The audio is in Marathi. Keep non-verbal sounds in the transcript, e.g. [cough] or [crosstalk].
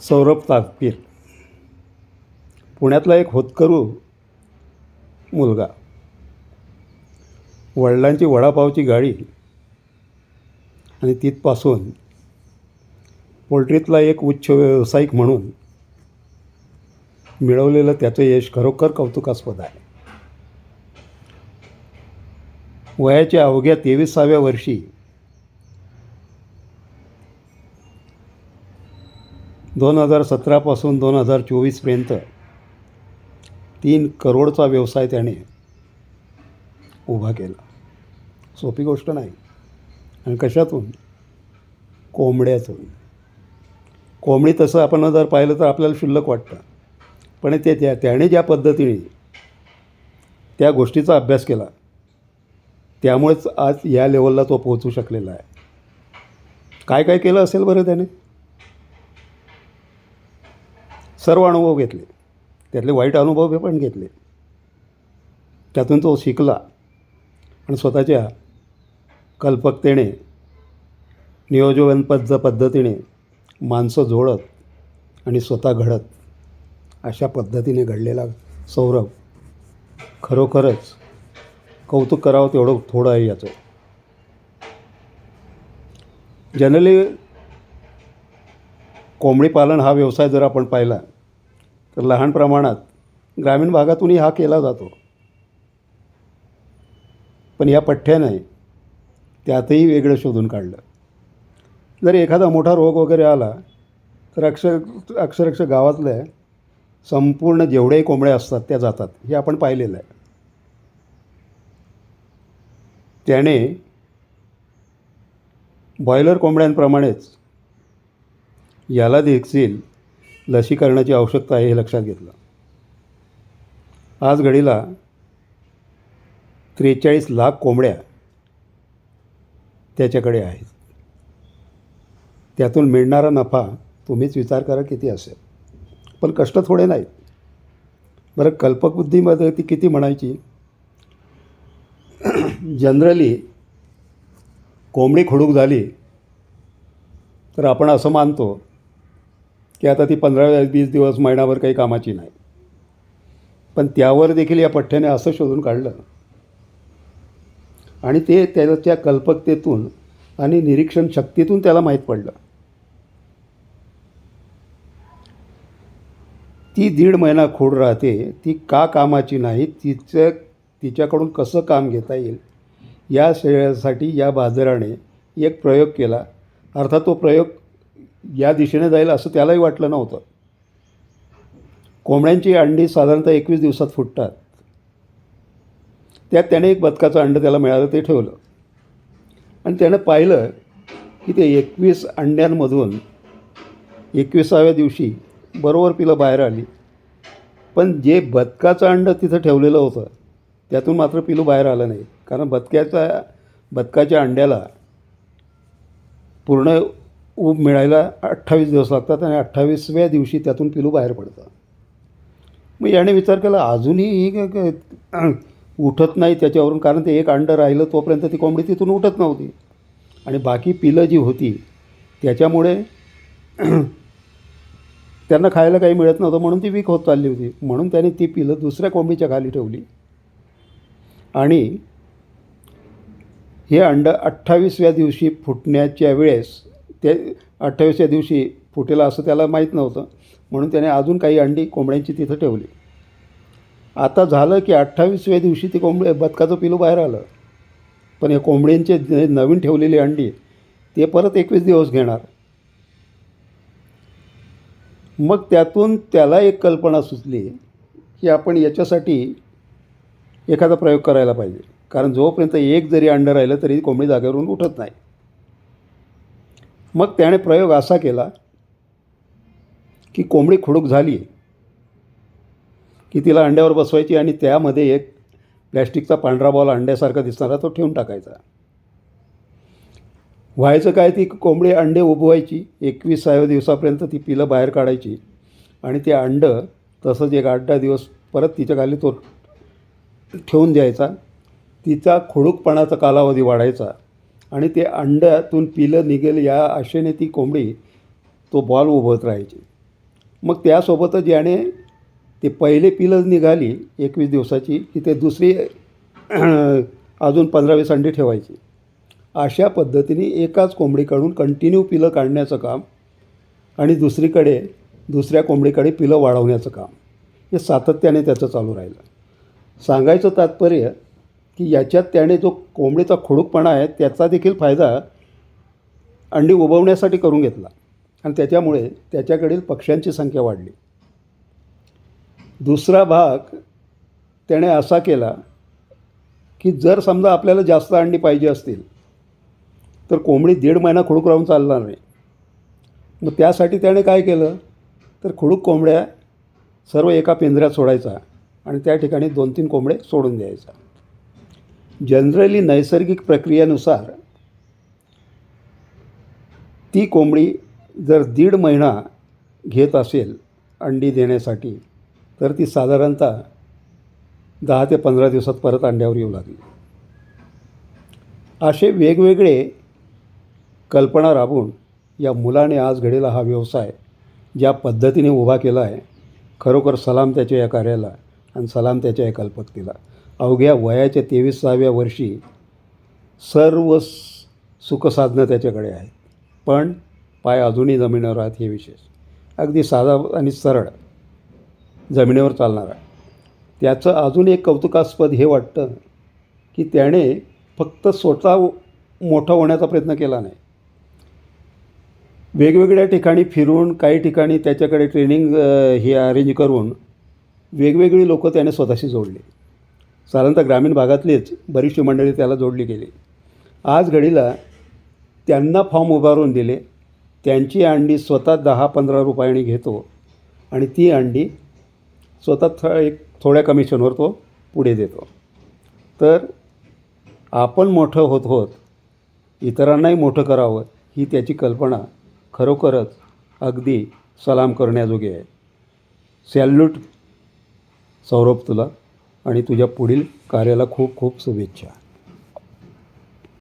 सौरभ ताकपीर पुण्यातला एक होतकरू मुलगा. वडिलांची वडापावची गाडी आणि तिथपासून पोल्ट्रीतला एक उच्च व्यावसायिक म्हणून मिळवलेलं त्याचं यश खरोखर कौतुकास्पद आहे. वयाच्या अवघ्या तेविसाव्या वर्षी दोन हजार सतरापासून दोन हजार चोवीसपर्यंत तीन करोडचा व्यवसाय त्याने उभा केला. सोपी गोष्ट नाही. आणि कशातून? कोंबड्यातून. कोंबडी तसं आपण जर पाहिलं तर आपल्याला शुल्लक वाटतं. पण ते त्या त्याने ज्या पद्धतीने त्या गोष्टीचा अभ्यास केला त्यामुळेच आज या लेवलला तो पोहोचू शकलेला आहे. काय काय केलं असेल बरं त्याने? सर्व अनुभव घेतले. त्यातले वाईट अनुभव पण घेतले. त्यातून तो शिकला आणि स्वतःच्या कल्पकतेने नियोजनबद्ध पद्धतीने माणसं जोडत आणि स्वतः घडत अशा पद्धतीने घडलेला सौरभ खरोखरच कौतुक करावं तेवढं थोडं आहे याचं. जनरली कोंबडी पालन हा व्यवसाय जर आपण पाहिला तर लहान प्रमाणात ग्रामीण भागातूनही हा केला जातो. पण या पठ्ठ्याने त्यातही वेगळं शोधून काढलं. जर एखादा मोठा रोग वगैरे आला तर अक्षर अक्षरक्ष गावातल्या संपूर्ण जेवढेही कोंबड्या असतात त्या जातात. हे आपण पाहिलेलं आहे. त्याने बॉयलर कोंबड्यांप्रमाणेच याला देखील लसीकरणाची आवश्यकता आहे हे लक्षात घेतलं. आज घडीला त्रेचाळीस लाख कोंबड्या त्याच्याकडे आहेत. त्यातून मिळणारा नफा तुम्हीच विचार करा किती असेल. पण कष्ट थोडे नाहीत. बरं कल्पकबुद्धीमध्ये ती किती म्हणायची? जनरली कोंबडी खुडूक झाली तर आपण असं मानतो की आता ती पंधरा वीस दिवस महिनाभर काही कामाची नाही. पण त्यावर देखील या पठ्ठ्याने असं शोधून काढलं. आणि ते त्याच्या कल्पकतेतून आणि निरीक्षण शक्तीतून त्याला माहीत पडलं. ती दीड महिना खोड राहते ती का कामाची नाही तिचं तिच्याकडून कसं काम घेता येईल या श्रेयासाठी या बाजाराने एक प्रयोग केला. अर्थात तो प्रयोग या दिशेने जाईल असं त्यालाही वाटलं नव्हतं. कोंबड्यांची अंडी साधारणतः एकवीस दिवसात फुटतात. त्यात त्याने एक बदकाचं अंड त्याला मिळालं ते ठेवलं. आणि त्यानं पाहिलं की ते एकवीस अंड्यांमधून एकविसाव्या दिवशी बरोबर पिलं बाहेर आली. पण जे बदकाचं अंड तिथं ठेवलेलं होतं त्यातून मात्र पिलू बाहेर आलं नाही. कारण बदक्याचा बदकाच्या अंड्याला पूर्ण ऊब मिळायला अठ्ठावीस दिवस लागतात आणि अठ्ठावीसव्या दिवशी त्यातून पिलू बाहेर पडतं मग याने विचार केला अजूनही ही उठत नाही त्याच्यावरून कारण ते एक अंडं राहिलं तोपर्यंत ती कोंबडी तिथून उठत नव्हती. आणि बाकी पिलं जी होती त्याच्यामुळे [clears throat] त्यांना खायला काही मिळत नव्हतं म्हणून ती वीक होत चालली होती. म्हणून त्याने ती पिलं दुसऱ्या कोंबडीच्या खाली ठेवली. आणि हे अंडं अठ्ठावीसव्या दिवशी फुटण्याच्या वेळेस ते अठ्ठावीसव्या दिवशी फुटेला असं त्याला माहीत नव्हतं. म्हणून त्याने अजून काही अंडी कोंबड्यांची तिथं ठेवली. आता झालं की अठ्ठावीसव्या दिवशी ती कोंबडे बदकाचं पिलू बाहेर आलं. पण या कोंबड्यांचे जे नवीन ठेवलेली अंडी ते परत एकवीस दिवस घेणार. मग त्यातून त्याला एक कल्पना सुचली की आपण याच्यासाठी एखादा प्रयोग करायला पाहिजे. कारण जोपर्यंत एक जरी अंडं राहिलं तरी कोंबडी जागेवरून उठत नाही. मग त्याने प्रयोग असा केला की कोंबडी खुडूक झाली. की तिला अंड्यावर बसवायची आणि त्यामध्ये एक प्लॅस्टिकचा पांढरा बॉल अंड्यासारखा दिसणारा तो ठेवून टाकायचा. व्हायचं काय ती कोंबडी अंडे उभवायची. एकवीसाव्या दिवसापर्यंत ती पिलं बाहेर काढायची आणि ते अंडं तसंच एक आठ दहा दिवस परत तिच्या खाली तो ठेवून द्यायचा. तिचा खुडूकपणाचा कालावधी वाढायचा. आणि ते अंड्यातून पिलं निघेल या आशेने ती कोंबडी तो बॉल उभत राहायची. मग त्यासोबतच ज्याने ते पहिले पिलंच निघाली एकवीस दिवसाची की ते दुसरी [clears throat] अजून पंधरावीस अंडी ठेवायची. अशा पद्धतीने एकाच कोंबडीकडून कंटिन्यू पिलं काढण्याचं काम आणि दुसरीकडे दुसऱ्या कोंबडीकडे पिलं वाढवण्याचं काम. हे सातत्याने त्याचं चालू राहिलं. सांगायचं तात्पर्य की याच्यात त्याने जो कोंबडीचा खुडूकपणा आहे त्याचा देखील फायदा अंडी उबवण्यासाठी करून घेतला. आणि त्याच्यामुळे त्याच्याकडील पक्ष्यांची संख्या वाढली. दुसरा भाग त्याने असा केला की जर समजा आपल्याला जास्त अंडी पाहिजे असतील तर कोंबडी दीड महिना खुडूक राहून चालणार नाही. मग त्यासाठी त्याने काय केलं? तर खुडूक कोंबड्या सर्व एका पिंजऱ्यात सोडायचा आणि त्या ठिकाणी दोन तीन कोंबडे सोडून द्यायचा. जनरली नैसर्गिक प्रक्रियेनुसार ती कोंबडी जर दीड महिना घेत असेल अंडी देण्यासाठी तर ती साधारणतः दहा ते पंधरा दिवसात परत अंड्यावर येऊ लागली. असे वेगवेगळे कल्पना राबवून या मुलाने आज घडीला हा व्यवसाय ज्या पद्धतीने उभा केला आहे खरोखर सलाम त्याच्या या कार्याला आणि सलाम त्याच्या या कल्पकतेला अवघ्या वयाच्या तेविसाव्या वर्षी सर्व सुखसाधनं त्याच्याकडे आहेत. पण पाय अजूनही जमिनीवर आहेत हे विशेष. अगदी साधा आणि सरळ जमिनीवर चालणारा. त्याचं अजून एक कौतुकास्पद हे वाटतं की त्याने फक्त स्वतः मोठा होण्याचा प्रयत्न केला नाही. वेगवेगळ्या ठिकाणी फिरून काही ठिकाणी त्याच्याकडे ट्रेनिंग ही हे अरेंज करून वेगवेगळी लोकं त्याने स्वतःशी जोडली. साधारणतः ग्रामीण भागातलीच बरीचशी मंडळी त्याला जोडली गेली. आज घडीला त्यांना फॉर्म उभारून दिले. त्यांची अंडी स्वतः दहा पंधरा रुपयांनी घेतो आणि ती अंडी स्वतः थ एक थोड्या कमिशनवर तो पुढे देतो. तर आपण मोठं होत होत इतरांनाही मोठं करावं ही त्याची कल्पना खरोखरच अगदी सलाम करण्याजोगी आहे. सॅल्यूट सौरभ तुला. आणि तुझ्या पुढील कार्याला खूप खूप शुभेच्छा.